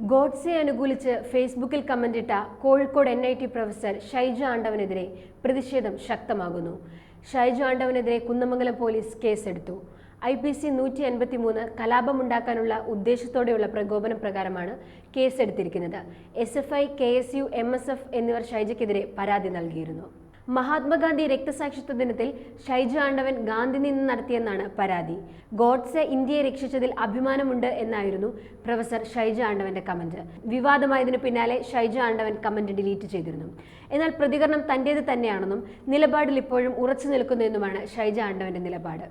ഗോഡ്സെ അനുകൂലിച്ച് ഫേസ്ബുക്കിൽ കമന്റിട്ട Kozhikode N I T professor Shaija ആണ്ടവനെതിരെ പ്രതിഷേധം ശക്തമാകുന്നു. ഷൈജ ആണ്ടവനെതിരെ കുന്നമംഗലം പോലീസ് കേസെടുത്തു. ഐ പി സി നൂറ്റി എൺപത്തി മൂന്ന് കലാപമുണ്ടാക്കാനുള്ള ഉദ്ദേശത്തോടെയുള്ള പ്രകോപനം പ്രകാരമാണ് കേസെടുത്തിരിക്കുന്നത്. S F I K S U M S F എന്നിവർ ഷൈജയ്ക്കെതിരെ പരാതി നൽകിയിരുന്നു. മഹാത്മാഗാന്ധി രക്തസാക്ഷിത്വ ദിനത്തിൽ ഷൈജ ആണ്ടവൻ ഗാന്ധി നിന്ന് നടത്തിയെന്നാണ് പരാതി. ഗോഡ്സെ ഇന്ത്യയെ രക്ഷിച്ചതിൽ അഭിമാനമുണ്ട് എന്നായിരുന്നു പ്രൊഫസർ ഷൈജ ആണ്ടവന്റെ കമന്റ്. വിവാദമായതിനു പിന്നാലെ ഷൈജ ആണ്ടവൻ കമന്റ് ഡിലീറ്റ് ചെയ്തിരുന്നു. എന്നാൽ പ്രതികരണം തന്റേത് തന്നെയാണെന്നും നിലപാടിൽ ഇപ്പോഴും ഉറച്ചു നിൽക്കുന്നുവെന്നുമാണ് ഷൈജ ആണ്ടവന്റെ നിലപാട്.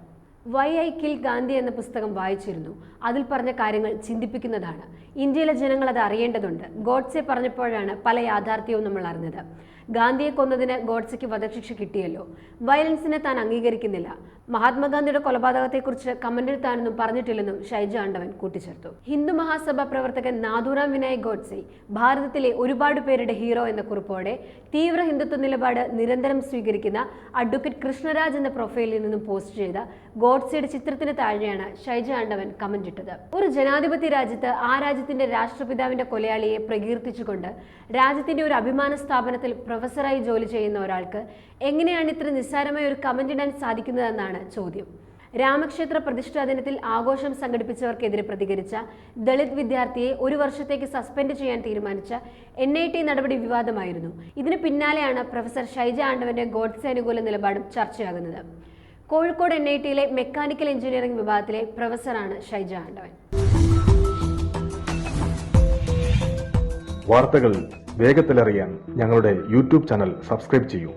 വൈ ഐ കിൽ ഗാന്ധി എന്ന പുസ്തകം വായിച്ചിരുന്നു. അതിൽ പറഞ്ഞ കാര്യങ്ങൾ ചിന്തിപ്പിക്കുന്നതാണ്. ഇന്ത്യയിലെ ജനങ്ങൾ അത് അറിയേണ്ടതുണ്ട്. ഗോഡ്സെ പറഞ്ഞപ്പോഴാണ് പല യാഥാർത്ഥ്യവും നമ്മൾ അറിഞ്ഞത്. ഗാന്ധിയെ കൊന്നതിന് ഗോഡ്സെക്ക് വധശിക്ഷ കിട്ടിയല്ലോ. വയലൻസിനെ താൻ അംഗീകരിക്കുന്നില്ല. മഹാത്മാഗാന്ധിയുടെ കൊലപാതകത്തെക്കുറിച്ച് കമന്റിൽ താനൊന്നും പറഞ്ഞിട്ടില്ലെന്നും ഷൈജ ആണ്ടവൻ കൂട്ടിച്ചേർത്തു. ഹിന്ദു മഹാസഭ പ്രവർത്തകൻ നാഥുറാം വിനായക് ഗോഡ്സെ ഭാരതത്തിലെ ഒരുപാട് പേരുടെ ഹീറോ എന്ന കുറിപ്പോടെ തീവ്ര ഹിന്ദുത്വ നിലപാട് നിരന്തരം സ്വീകരിക്കുന്ന അഡ്വക്കേറ്റ് കൃഷ്ണരാജ് എന്ന പ്രൊഫൈലിൽ നിന്നും പോസ്റ്റ് ചെയ്ത ഗോഡ്സെയുടെ ചിത്രത്തിന് താഴെയാണ് ഷൈജ ആണ്ടവൻ കമന്റ് ഇട്ടത് ഒരു ജനാധിപത്യ രാജ്യത്ത് ആ രാജ്യത്തിന്റെ രാഷ്ട്രപിതാവിന്റെ കൊലയാളിയെ പ്രകീർത്തിച്ചുകൊണ്ട് രാജ്യത്തിന്റെ ഒരു അഭിമാന സ്ഥാപനത്തിൽ പ്രൊഫസറായി ജോലി ചെയ്യുന്ന ഒരാൾക്ക് എങ്ങനെയാണ് ഇത്ര നിസ്സാരമായ ഒരു കമന്റ് ഇടാൻ സാധിക്കുന്നതെന്നാണ് ചോദ്യം. രാമക്ഷേത്ര പ്രതിഷ്ഠാ ദിനത്തിൽ ആഘോഷം സംഘടിപ്പിച്ചവർക്കെതിരെ പ്രതികരിച്ച ദളിത് വിദ്യാർത്ഥിയെ ഒരു വർഷത്തേക്ക് സസ്പെൻഡ് ചെയ്യാൻ തീരുമാനിച്ച എൻ ഐ ടി നടപടി വിവാദമായിരുന്നു. ഇതിന് പിന്നാലെയാണ് പ്രൊഫസർ ഷൈജ ആണ്ടവന്റെ ഗോഡ്സെ അനുകൂല നിലപാടും ചർച്ചയാകുന്നത്. കോഴിക്കോട് എൻ ഐ ടിയിലെ മെക്കാനിക്കൽ എഞ്ചിനീയറിംഗ് വിഭാഗത്തിലെ പ്രൊഫസറാണ് ഷൈജ ആണ്ടവൻ. വാർത്തകൾ വേഗത്തിലറിയാൻ ഞങ്ങളുടെ യൂട്യൂബ് ചാനൽ സബ്സ്ക്രൈബ് ചെയ്യൂ.